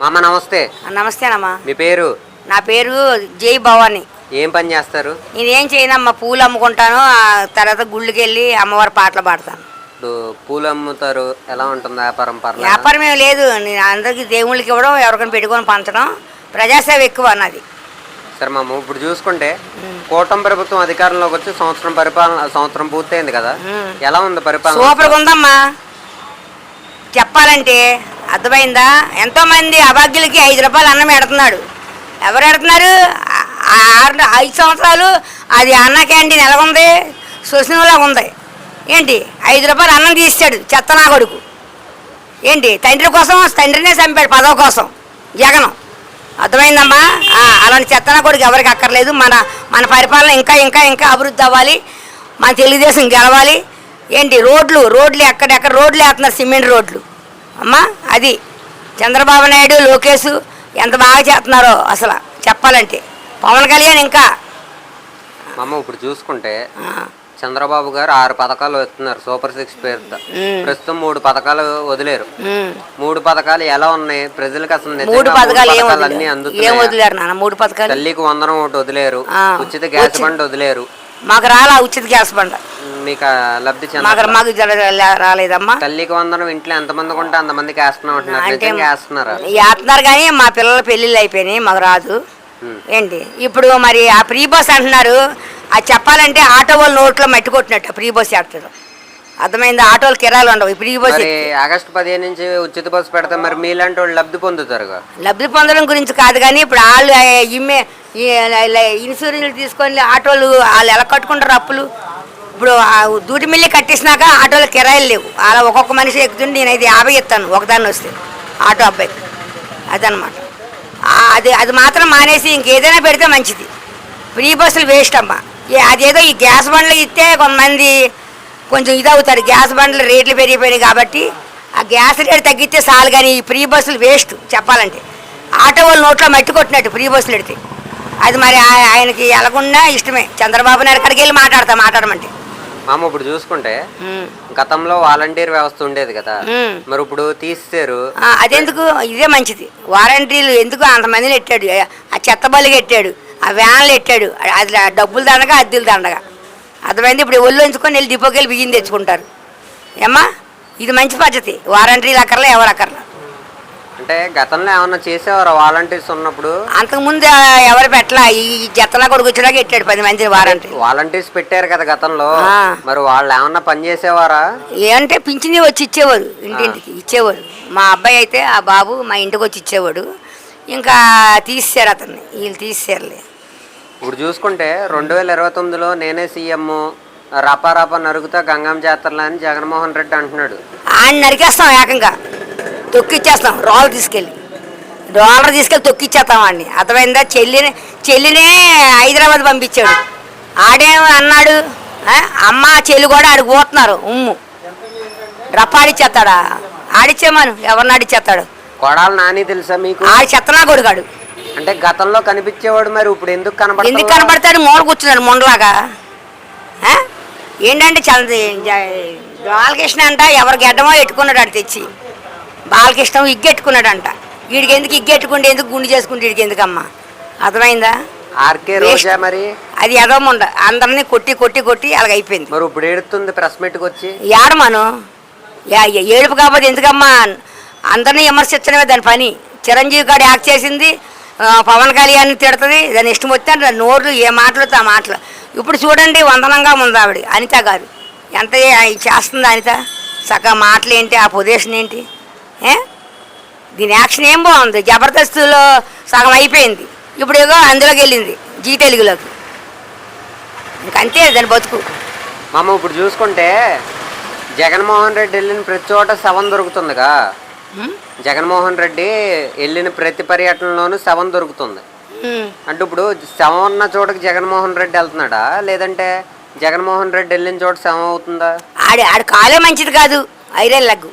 మామ నమస్తే. నమస్తేనమ్మా మీ పేరు? నా పేరు జై భవాని. ఏం పని చేస్తారు? నేనేం చేయనమ్మా పూలు అమ్ముకుంటాను ఆ తర్వాత గుళ్ళకి వెళ్ళి అమ్మవారి పాటలు పాడతాను. ఇప్పుడు పూలు అమ్ముతారు ఎలా ఉంటుంది వ్యాపారం పర్లేదు? వ్యాపారం ఏం లేదు నేను అందరికీ దేవుళ్ళకి ఇవ్వడం ఎవరికైనా పెట్టుకొని పంచడం ప్రజాసేవ ఎక్కువ అన్నది సరే మామ ఇప్పుడు చూసుకుంటే కూటమి ప్రభుత్వం అధికారంలోకి వచ్చి సంవత్సరం పరిపాలన సంవత్సరం పూర్తయింది కదా. ఎలా ఉంది పరిపాలన? సూపర్గా ఉందమ్మా. చెప్పాలంటే అర్థమైందా? ఎంతోమంది అభాగ్యులకి ఐదు రూపాయలు అన్నం ఎడుతున్నాడు ఎవరు ఎడుతున్నారు ఆరు ఐదు సంవత్సరాలు అది అన్న క్యాంటీన్ ఎలా ఉంది శోషణలా ఉంది. ఏంటి? ఐదు రూపాయలు అన్నం తీసాడు చెత్త నా కొడుకు. ఏంటి? తండ్రి కోసం తండ్రినే చంపాడు పదవ కోసం. జగనం. అర్థమైందమ్మా? అలాంటి చెత్తన కొడుకు ఎవరికి అక్కర్లేదు. మన మన పరిపాలన ఇంకా ఇంకా ఇంకా అభివృద్ధి అవ్వాలి. మన తెలుగుదేశం గెలవాలి. ఏంటి? రోడ్లు రోడ్లు ఎక్కడెక్కడ? రోడ్లు వేస్తున్నారు సిమెంట్ రోడ్లు. అమ్మా అది చంద్రబాబు నాయుడు లోకేష్ ఎంత బాగా చేస్తున్నారో అసలు చెప్పాలంటే. పవన్ కళ్యాణ్ ఇంకా. మామ ఇప్పుడు చూసుకుంటే చంద్రబాబు గారు ఆరు పథకాలు వస్తున్నారు సూపర్ సిక్స్ పేరుతో. ప్రస్తుతం మూడు పథకాలు వదిలేరు. మూడు పథకాలు ఎలా ఉన్నాయి? ప్రజలకు అసలు మూడు పథకాలు అన్ని అందుతున్నాయా? మూడు పథకాలు? తల్లికి వందనం ఒకటి వదిలేరు ఉచిత గ్యాస్ బండి వదిలేరు. మాకు రాలా ఉచిత గ్యాస్ బండ. మీకు లబ్ధి మాకు రాలేదమ్మా. తల్లికి వందనం ఇంట్లో ఎంతమందికి ఉంటే అంతమందికి వేస్తున్నాం అంటున్నారు. వేస్తున్నారా? వేస్తున్నారు కానీ మా పిల్లల పెళ్ళిళ్ళు అయిపోయినాయి మాకు రాదు. ఏంటి? ఇప్పుడు మరి ఆ ప్రీ బస్ అంటున్నారు. అది చెప్పాలంటే ఆటో వాళ్ళు నోట్లో మట్టి కొట్టినట్టు ప్రీ బస్ చేస్తారు అర్థమైంది? ఆటోలు కిరాలు ఉండవు ఈ ప్రీ బస్ మరి ఆగస్టు పదిహేను నుంచి ఉచిత బస్సు పెడితే మరి మీలాంటి వాళ్ళు లబ్ధి పొందుతారుగా? లబ్ధి పొందడం గురించి కాదు కానీ ఇప్పుడు వాళ్ళు ఇమ్మే ఈ ఇన్సూరెన్స్లు తీసుకొని ఆటోలు వాళ్ళు ఎలా కట్టుకుంటారు అప్పులు? ఇప్పుడు దూటి మిల్లి కట్టేసినాక ఆటోలు కిరాయిలు లేవు. అలా ఒక్కొక్క మనిషి ఎక్కుతుంది నేను అయితే యాభై ఇస్తాను ఒకదాన్ని వస్తే. ఆటో అబ్బాయి అదనమాట అది అది మాత్రం మానేసి ఇంకేదైనా పెడితే మంచిది. ఫ్రీ బస్సులు వేస్ట్ అమ్మా. అదేదో ఈ గ్యాస్ బండ్లు ఇస్తే కొంతమంది కొంచెం ఇది అవుతారు గ్యాస్ బండ్లు రేట్లు పెరిగిపోయినాయి కాబట్టి ఆ గ్యాస్ రేట్ తగ్గితే చాలు కానీ ఈ ఫ్రీ బస్సులు వేస్ట్ చెప్పాలంటే. ఆటో వాళ్ళు నోట్లో మట్టి కొట్టినట్టు ఫ్రీ బస్సులు పెడితే. అది మరి ఆయనకి ఎలాగున్నా ఇష్టమే. చంద్రబాబు నాయుడు కాడికి వెళ్ళి మాట్లాడతా మాట్లాడమంటే. మామ ఇప్పుడు చూసుకుంటే. గతంలో వాలంటీర్ వ్యవస్థ ఉండేది కదా. మరి ఇప్పుడు తీసేశారు. ఆ, అదెందుకు? ఇదే మంచిది. వారంటీలు ఎందుకు అంతమందిని ఎట్టాడు? ఆ చెత్త బలికి ఎట్టాడు? ఆ వ్యాన్లు ఎట్టాడు? అది డబ్బులు దండగా అద్దెలు దండగా. అర్థమైంది? ఇప్పుడు ఒళ్ళు ఉంచుకొని వెళ్ళి డిపోకి వెళ్ళి బియ్యం తెచ్చుకుంటారు. ఏమ్మా? ఇది మంచి పద్ధతి. వారంటీలు అక్కర్లే ఎవరు అక్కర్లే? అంటే గతంలో ఏమన్నా చేసేవారు వాలంటీర్స్ ఉన్నప్పుడు? అంతకుముందు ఎవరు పెట్టలా? ఈ జత్తలా కొడుకు వచ్చాక ఎట్టాడు పది మంది వారంటీ. వాలంటీర్స్ పెట్టారు కదా గతంలో. మరి వాళ్ళు ఏమన్నా పని చేసేవారా? ఏంటంటే పింఛని వచ్చి ఇచ్చేవారు ఇంటింటికి ఇచ్చేవారు. మా అబ్బాయి అయితే ఆ బాబు మా ఇంటికి వచ్చి ఇచ్చేవాడు. ఇంకా తీసేశారు అతన్ని వీళ్ళు తీసేశారులే ఇప్పుడు చూసుకుంటే రెండు వేల ఇరవై తొమ్మిదిలో నేనే సీఎం రపా రపా నరుగుతా గంగం జాతరలో అని జగన్మోహన్ రెడ్డి అంటున్నాడు. ఆయన నరికేస్తాం ఏకంగా. తొక్కిచ్చేస్తాం రోలర్ తీసుకెళ్ళి. రోలర్ తీసుకెళ్ళి తొక్కిచ్చేస్తాం వాడిని. అర్థమైందా? చెల్లిని చెల్లినే హైదరాబాద్ పంపించాడు. ఆడేం అన్నాడు? అమ్మ చెల్లి కూడా ఆడికి పోతున్నారు. ఉమ్ము. రప్ప ఆడిచ్చేస్తాడా? ఆడిచ్చేమను ఎవరిని ఆడిచ్చేస్తాడు? కొడాలి నాని తెలుసా మీకు? ఆడి చెత్తనా కొడుకాడు. అంటే గతంలో కనిపించేవాడు మరి ఇప్పుడు ఎందుకు ఎందుకు కనబడతాడు మూల కూర్చున్నాడు మొండలాగా? ఏంటంటే చంద్ర బాలకృష్ణ అంట ఎవరు గెడ్డమో ఎట్టుకున్నాడు అంట తెచ్చి. బాలకృష్ణ ఇగ్గెట్టుకున్నాడంట. వీడికి ఎందుకు ఇగ్గెట్టుకుంటే ఎందుకు గుండు చేసుకుంటే వీడికి ఎందుకమ్మా? అర్థమైందా? ఆర్కే రోజా మరి? అది ఎదవముండ అందరినీ కొట్టి కొట్టి కొట్టి అలాగ అయిపోయింది మరి ఇప్పుడు ఏడుతుంది ప్రెస్ మీట్కి వచ్చి? ఏడమను ఏడుపు కాకపోతే ఎందుకమ్మా? అందరినీ విమర్శించడమే దాని పని. చిరంజీవి గారు యాక్ట్ చేసింది పవన్ కళ్యాణ్ తిడుతుంది దాని ఇష్టం వచ్చిన దాని నోరు ఏ మాటలు ఆ మాటలు. ఇప్పుడు చూడండి వందనంగా ఉంది ఆవిడ అనిత గారు. ఎంత చేస్తుంది అనిత? సగం మాటలు ఏంటి ఆ పొజిషన్ ఏంటి? దీని యాక్షన్ ఏం బాగుంది? జబర్దస్తులో సగం అయిపోయింది. ఇప్పుడు ఏదో అందులోకి వెళ్ళింది జీ తెలుగులోకి. ఇంకంతే దాని బతుకు. మామ ఇప్పుడు చూసుకుంటే జగన్మోహన్ రెడ్డి వెళ్ళిన ప్రతి చోట శవం దొరుకుతుందిగా? జగన్మోహన్ రెడ్డి వెళ్ళిన ప్రతి పర్యటనలోనూ శవం దొరుకుతుంది. అంటే ఇప్పుడు శవం ఉన్న చోటకి జగన్మోహన్ రెడ్డి వెళ్తున్నాడా? లేదంటే జగన్మోహన్ రెడ్డి వెళ్ళిన చోట శవం అవుతుందా? ఆడి ఆడి కాలే మంచిది కాదు ఐరన్ లగ్గు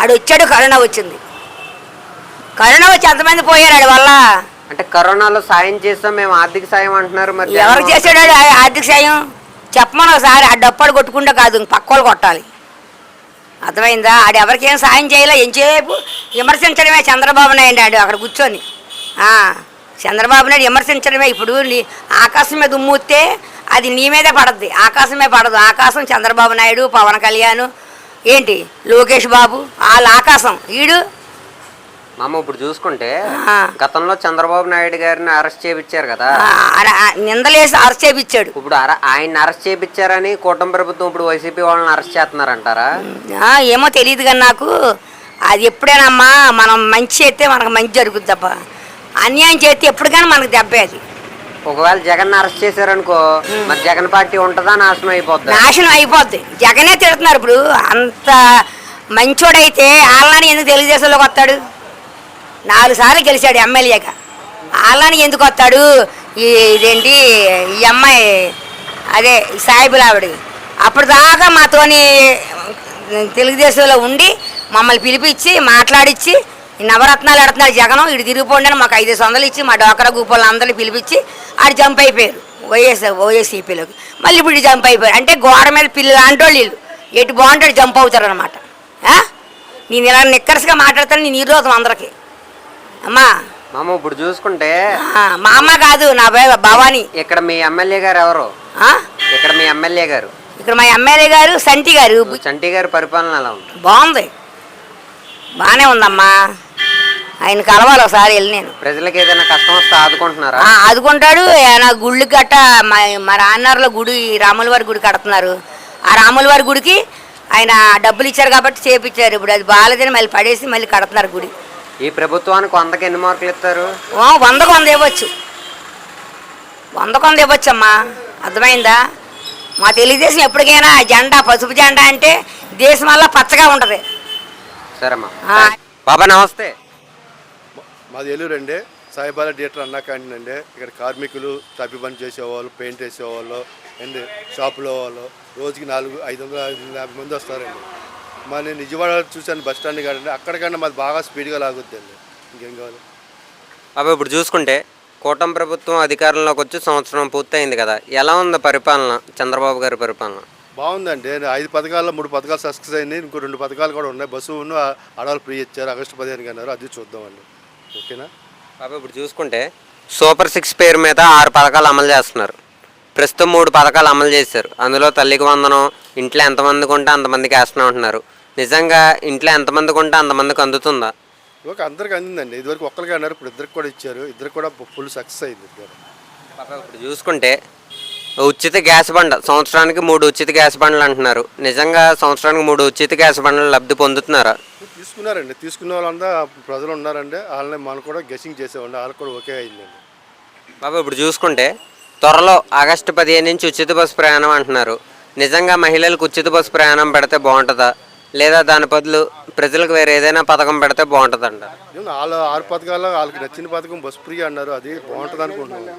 ఆడు వచ్చాడు కరోనా వచ్చింది. కరోనా వచ్చి ఎంతమంది పోయారు ఆడి వల్ల? అంటే కరోనాలో సాయం చేస్తాం మేము ఆర్థిక సాయం అంటున్నారు మరి ఎవరు చేశాడు ఆర్థిక సాయం? చెప్పమని ఒకసారి ఆ డప్పాడు కొట్టుకుంటే కాదు పక్క వాళ్ళు కొట్టాలి. అర్థమైందా? ఆడు ఎవరికేం సాయం చేయలే ఎంతసేపు విమర్శించడమే చంద్రబాబు నాయుడు ఆడు అక్కడ కూర్చొని. చంద్రబాబు నాయుడు విమర్శించడమే. ఇప్పుడు నీ ఆకాశం మీద ఉమ్మూస్తే అది నీ మీదే పడద్ది. ఆకాశమే పడదు. ఆకాశం చంద్రబాబు నాయుడు పవన్ కళ్యాణ్ ఏంటి? లోకేష్ బాబు? వాళ్ళ ఆకాశం. ఈడు? మామ ఇప్పుడు చూసుకుంటే. గతంలో చంద్రబాబు నాయుడు గారిని అరెస్ట్ చేయించారు కదా. నిందలేసి అరెస్ట్ చేపించాడు ఇప్పుడు ఆయన్ని అరెస్ట్ చేయించారని కూటమి ప్రభుత్వం ఇప్పుడు వైసీపీ వాళ్ళని అరెస్ట్ చేస్తున్నారంటారా? ఏమో తెలియదు కానీ నాకు అది ఎప్పుడేనమ్మా మనం మంచి చేస్తే మనకు మంచి జరుగుద్ది తప్ప అన్యాయం చేస్తే ఎప్పుడు కానీ మనకు దెబ్బే అది. ఒకవేళ జగన్ అరెస్ట్ చేశారనుకో మరి జగన్ పార్టీ ఉంటుందా నాశనం అయిపోద్ది? నాశనం అయిపోద్ది. జగనే తిడుతున్నారు ఇప్పుడు. అంత మంచోడైతే ఆళ్ళని ఎందుకు తెలుగుదేశంలోకి వస్తాడు? నాలుగు సార్లు గెలిచాడు ఎమ్మెల్యేగా. ఆళ్ళని ఎందుకు వస్తాడు? ఈ ఇదేంటి ఈ అమ్మాయి అదే సాయిబులావిడి అప్పుడు దాకా మాతోని తెలుగుదేశంలో ఉండి మమ్మల్ని పిలిపించి మాట్లాడించి ఈ నవరత్నాలు ఎడుతున్నాడు జగనం ఇటు తిరిగిపోండి అని మాకు ఐదు వందలు ఇచ్చి మా డోకరా గ్రూపులను అందరినీ పిలిపించి ఆడు జంప్ అయిపోయారు వైఎస్ వైఎస్సీపీలోకి మళ్ళీ ఇప్పుడు జంప్ అయిపోయారు. అంటే గోడ మీద పిల్లలు అంటోళ్ళు వీళ్ళు ఎటు బాగుంటాడు జంప్ అవుతారు అనమాట నేను ఇలా నిక్కరసుగా మాట్లాడతాను నేను ఈరోజు అందరికి. అమ్మా. మామ ఇప్పుడు చూసుకుంటే మా అమ్మ కాదు నా భవానీ. ఇక్కడ మీ ఎమ్మెల్యే గారు ఎవరు? ఇక్కడ మీ ఎమ్మెల్యే గారు. ఇక్కడ మా ఎమ్మెల్యే గారు సంటి గారు. చంటి గారి పరిపాలన ఎలా ఉంది బాగుంది. బాగానే ఉందమ్మా. ఆయన కలవాలి ఒకసారి వెళ్ళి నేను. ప్రజలకు ఏదైనా కష్టం వస్తే ఆదుకుంటున్నారా? ఆ, ఆదుకుంటాడు. ఏమైనా గుళ్ళు గట్ట మా మా రాన్నారులో గుడి రాముల వారి గుడి కడుతున్నారు. ఆ రాముల వారి గుడికి ఆయన డబ్బులు ఇచ్చారు కాబట్టి చేపించారు. ఇప్పుడు అది బాగాలేదని మళ్ళీ పడేసి మళ్ళీ కడుతున్నారు గుడి. ఈ ప్రభుత్వానికి వందకి ఎన్ని మార్కులు ఇస్తారు? ఓ, వందకు వంద ఇవ్వచ్చు. వందకు వంద ఇవ్వచ్చు అమ్మా అర్థమైందా? మా తెలుగుదేశం ఎప్పటికైనా జెండా పసుపు జెండా అంటే దేశం వల్ల పచ్చగా ఉంటుంది. సరేమ్మా. ఆ. బాబా నమస్తే. మాది అండి. సాయిబాల థియేటర్ అన్నా క్యాంటీన్ అండి. ఇక్కడ కార్మికులు తప్పి పని చేసేవాళ్ళు పెయింట్ వేసేవాళ్ళు అండ్ షాపులో వాళ్ళు రోజుకి నాలుగు ఐదు వందల ఐదు వందల యాభై మంది వస్తారండి. మా నేను నిజవాడ చూశాను బస్ స్టాండ్ కాడండి అక్కడికన్నా మాది బాగా స్పీడ్గా లాగుద్ది అండి ఇంకేం కావాలి? బాబా ఇప్పుడు చూసుకుంటే కూటమి ప్రభుత్వం అధికారంలోకి వచ్చి సంవత్సరం పూర్తయింది కదా. ఎలా ఉంది పరిపాలన? చంద్రబాబు గారి పరిపాలన? బాగుందండి. ఐదు పథకాల్లో మూడు పథకాలు సక్సెస్ అయింది ఇంకో రెండు పథకాలు కూడా ఉన్నాయి. బస్సు ఆడవాళ్ళు ఫ్రీ ఇచ్చారు. ఆగస్టు పదిహేను అన్నారు అది చూద్దామండి. ఓకేనా? బాబా ఇప్పుడు చూసుకుంటే సూపర్ సిక్స్ పేరు మీద ఆరు పథకాలు అమలు చేస్తున్నారు. ప్రస్తుతం మూడు పథకాలు అమలు చేశారు. అందులో తల్లికి వందనం ఇంట్లో ఎంతమందికి ఉంటే అంతమందికి వేస్తున్నాం అంటున్నారు. నిజంగా ఇంట్లో ఎంతమందికి ఉంటే అంతమందికి అందుతుందా? ఓకే అందరికి అందిందండి. ఇదివరకు ఒక్కరికి అన్నారు ఇప్పుడు ఇద్దరికి కూడా ఇచ్చారు. ఇద్దరికి కూడా ఫుల్ సక్సెస్ అయింది. ఇద్దరు ఇప్పుడు చూసుకుంటే ఉచిత గ్యాస్ బండ సంవత్సరానికి మూడు ఉచిత గ్యాస్ బండ్లు అంటున్నారు. నిజంగా సంవత్సరానికి మూడు ఉచిత గ్యాస్ బండ్లు లబ్ధి పొందుతున్నారా? తీసుకున్నారండి తీసుకున్న వాళ్ళంతా ప్రజలు ఉన్నారండి. వాళ్ళని మనం కూడా గెసింగ్ చేసేవాడి వాళ్ళకి కూడా ఓకే అయిందండి. బాబా ఇప్పుడు చూసుకుంటే త్వరలో ఆగస్టు పదిహేను నుంచి ఉచిత బస్సు ప్రయాణం అంటున్నారు. నిజంగా మహిళలకు ఉచిత బస్సు ప్రయాణం పెడితే బాగుంటుందా? లేదా దాని బదులు ప్రజలకు వేరే ఏదైనా పథకం పెడితే బాగుంటుందంట ఏమన్నా వాళ్ళ ఆరు పథకాల్లో వాళ్ళకి నచ్చిన పథకం బస్ ఫ్రీ అన్నారు అది బాగుంటుంది అనుకుంటున్నాను